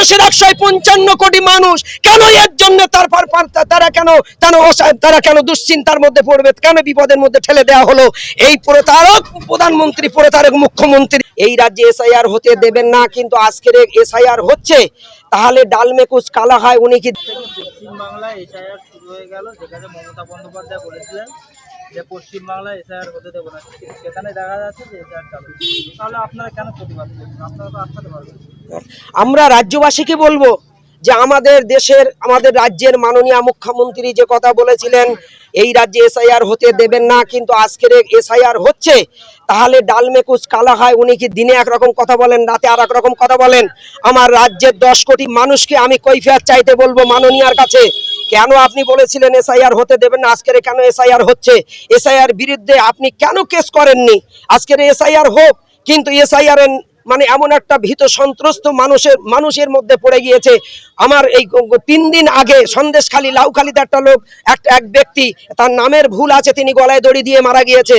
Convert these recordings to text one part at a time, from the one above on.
দেশের একশো পঞ্চান্ন কোটি মানুষ। কেন এর জন্য তার পর পর তা- তারা কেন কেন তারা কেন দুশ্চিন্তার মধ্যে পড়বে? কেন বিপদের মধ্যে ঠেলে দেওয়া হলো? এই প্রতারক, প্রধানমন্ত্রী, প্রতারক মুখ্যমন্ত্রী। এই রাজ্যে এসআইআর হতে দেবেন না, কিন্তু আজকের এসআইআর হচ্ছে। তাহলে ডালমেকুচ কালা হয়, উনি কি পশ্চিমবাংলায় এসআইআর শুরু হয়ে গেল, যেখানে মমতা বন্দ্যোপাধ্যায় বলেছিলেন যে পশ্চিমবাংলায় এসআইআর হতে দেবো না। সেখানে দেখা যাচ্ছে যে এসআইআর চালু তাহলে আপনারা কেন প্রতিবাদ করছেন? আপনারা তো আটকাতে পারবেন। আমরা রাজ্যবাসীকে বলব যে আমাদের দেশের, আমাদের রাজ্যের মাননীয় মুখ্যমন্ত্রী যে কথা বলেছিলেন, এই রাজ্যে এসআইআর হতে দেবেন না, কিন্তু আজকের এসআইআর হচ্ছে, তাহলে ডালমেকুচ কালা হয় উনি কি দিনে একরকম কথা বলেন, রাতে আর রকম কথা বলেন? আমার রাজ্যের দশ কোটি মানুষকে আমি কৈফিয়ত চাইতে বলব মাননীয়ার কাছে। কেন আপনি বলেছিলেন এসআইআর হতে দেবেন না? আজকের কেন এসআইআর হচ্ছে? এসআইআর বিরুদ্ধে আপনি কেন কেস করেননি? আজকের এসআইআর হোক, কিন্তু এসআইআর মানে এমন একটা ভীত সন্ত্রস্ত মানুষের মানুষের মধ্যে পড়ে গিয়েছে। আমার এই তিন দিন আগে সন্দেশখালী, লাউখালীতে একটা লোক একটা এক ব্যক্তি, তার নামের ভুল আছে, তিনি গলায় দড়ি দিয়ে মারা গিয়েছে।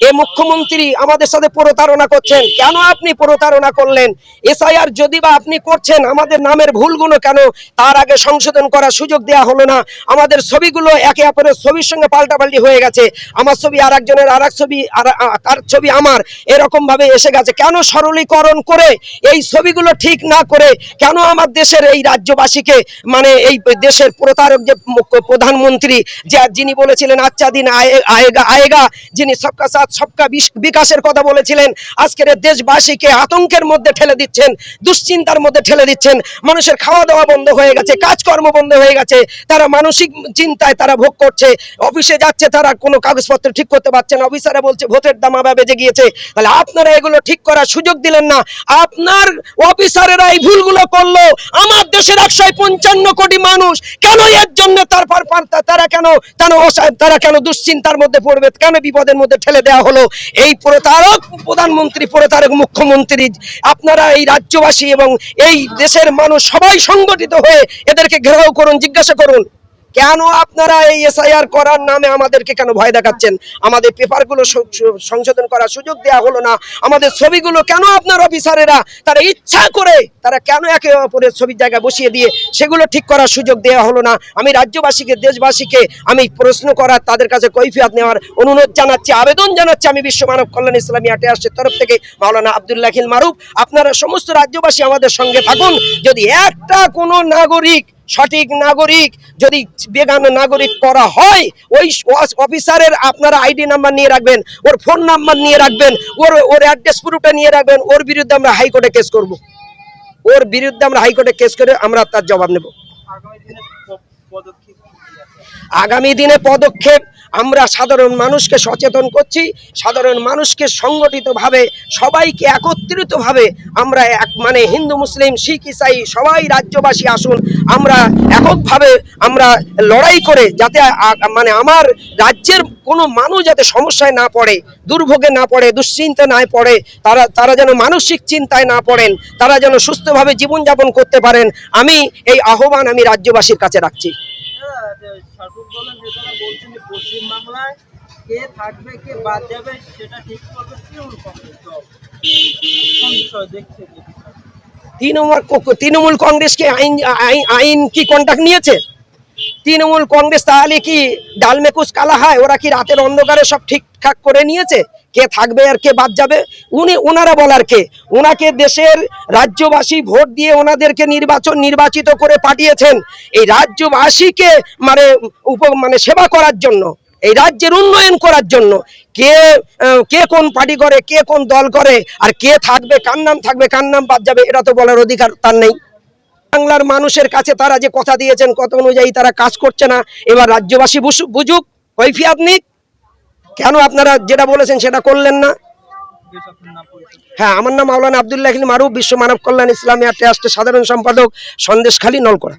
এ মুখ্যমন্ত্রী আমাদের সাথে প্রতারণা করছেন। কেন আপনি প্রতারণা করলেন? এসআইআর যদি বা আপনি করছেন, আমাদের নামের ভুলগুলো কেন? তার আগে সংশোধন করার সুযোগ দেওয়া হলো না। আমাদের ছবিগুলো একে অপরের ছবির সঙ্গে পাল্টাপাল্টি হয়ে গেছে। আমার ছবি আর একজনের আর এক ছবি আর ছবি আমার। এরকম ভাবে এসে গেছে। কেন সরলীকরণ করে এই ছবিগুলো ঠিক না করে? কেন আমার দেশের এই রাজ্যবাসীকে মানে এই দেশের প্রতারক যে প্রধানমন্ত্রী, যে যিনি বলেছিলেন আচ্ছা দিন আয়ে- আয়েগা আয়েগা, যিনি সবকা সাথ সবকা বিকাশের কথা বলেছিলেন। আজকের দেশবাসীকে আতঙ্কের মধ্যে ঠেলে দিচ্ছেন, দুশ্চিন্তার মধ্যে ঠেলে দিচ্ছেন। মানুষের খাওয়া দাওয়া বন্ধ হয়ে গেছে, কাজকর্ম বন্ধ হয়ে গেছে। তারা মানসিক চিন্তায় তারা ভোগ করছে। অফিসে যাচ্ছে, তারা কোনো কাগজপত্র ঠিক করতে পারছে না। অফিসারে বলছে, ভোটের দামাবা বেজে গিয়েছে। তাহলে আপনারা এগুলো ঠিক করার সুযোগ দিলেন না। আপনার অফিসারেরা এই ভুলগুলো করল। আমার দেশের একশো পঞ্চান্ন কোটি মানুষ, কেন এর জন্য তারপর তারা কেন তারা কেন দুশ্চিন্তার মধ্যে পড়বে? কেন বিপদের মধ্যে ঠেলে দেওয়া হলো এই প্রতারক, প্রধানমন্ত্রী প্রতারক, মুখ্যমন্ত্রী, আপনারা এই রাজ্যবাসী এবং এই দেশের মানুষ সবাই সংগঠিত হয়ে এদেরকে ঘেরাও করুন, জিজ্ঞাসা করুন। কেন আপনারা এই এসআইআর করার নামে আমাদেরকে কেন ভয় দেখাচ্ছেন? আমাদের পেপারগুলো সংশোধন করার সুযোগ দেওয়া হলো না। আমাদের ছবিগুলো কেন আপনার অফিসারেরা তারা ইচ্ছা করে তারা কেন একে অপরের ছবির জায়গায় বসিয়ে দিয়ে সেগুলো ঠিক করার সুযোগ দেওয়া হলো না? আমি রাজ্যবাসীকে, দেশবাসীকে আমি প্রশ্ন করার, তাদের কাছে কৈফিয়ত নেওয়ার অনুরোধ জানাচ্ছি, আবেদন জানাচ্ছি আমি বিশ্ব মানব কল্যাণ ইসলামী আসছে তরফ থেকে মাওলানা আবদুল্লাহ খিল মারুফ। আপনারা সমস্ত রাজ্যবাসী আমাদের সঙ্গে থাকুন। যদি একটা কোনো নাগরিক সঠিক নাগরিক যদি বেগান নাগরিক করা হয় ওই অফিসারের আপনারা আইডি নাম্বার নিয়ে রাখবেন ওর ফোন নাম্বার নিয়ে রাখবেন ওর ওর অ্যাড্রেস প্রুফটা নিয়ে রাখবেন ওর বিরুদ্ধে আমরা হাইকোর্টে কেস করব। ওর বিরুদ্ধে আমরা হাইকোর্টে কেস করে আমরা তার জবাব নেব। আগামী দিনে পদক্ষেপ আমরা সাধারণ মানুষকে সচেতন করছি, সাধারণ মানুষকে সংগঠিতভাবে, সবাইকে একত্রিতভাবে আমরা এক মানে হিন্দু, মুসলিম, শিখ, ইসাই, সবাই রাজ্যবাসী আসুন, আমরা এককভাবে আমরা লড়াই করে যাতে মানে আমার রাজ্যের কোনো মানুষ যাতে সমস্যায় না পড়ে, দুর্ভোগে না পড়ে দুশ্চিন্তা না পড়ে, তারা তারা যেন মানসিক চিন্তায় না পড়েন, তারা যেন সুস্থভাবে জীবনযাপন করতে পারেন, আমি এই আহ্বান আমি রাজ্যবাসীর কাছে রাখছি। নেতারা বলছেন যে পশ্চিমবাংলায় কে থাকবে, কে বাদ যাবে, সেটা ঠিক করবে তৃণমূল কংগ্রেস দল। তৃণমূল তৃণমূল কংগ্রেস কি আইন, আইন- কি কন্ট্যাক্ট নিয়েছে? তৃণমূল কংগ্রেস তাহলে কি ডালমেকুচ কালা হয়? ওরা কি রাতের অন্ধকারে সব ঠিকঠাক করে নিয়েছে? কে থাকবে আর কে বাদ যাবে? উনি ওনারা বলার কে? ওনাকে দেশের রাজ্যবাসী ভোট দিয়ে ওনাদেরকে নির্বাচন, নির্বাচিত করে পাঠিয়েছেন এই রাজ্যবাসীকে মানে উপ মানে সেবা করার জন্য, এই রাজ্যের উন্নয়ন করার জন্য। কে কে কোন পার্টি করে, কে কোন দল করে, আর কে থাকবে, কার নাম থাকবে, কার নাম বাদ যাবে, এটা তো বলার অধিকার তার নেই। বাংলার মানুষের কাছে তারা যে কথা দিয়েছেন কত অনুযায়ী তারা কাজ করছে না। এবার রাজ্যবাসী বুঝু- বুঝুক, কৈফিয়াত নিক। কেন আপনারা যেটা বলেছেন সেটা করলেন না? হ্যাঁ আমার নাম মাওলানা আবদুল্লাহ মারুফ, বিশ্ব মানব কল্যাণ ইসলামিয়া ট্রাস্টের সাধারণ সম্পাদক সন্দেশখালী নলকোড়া।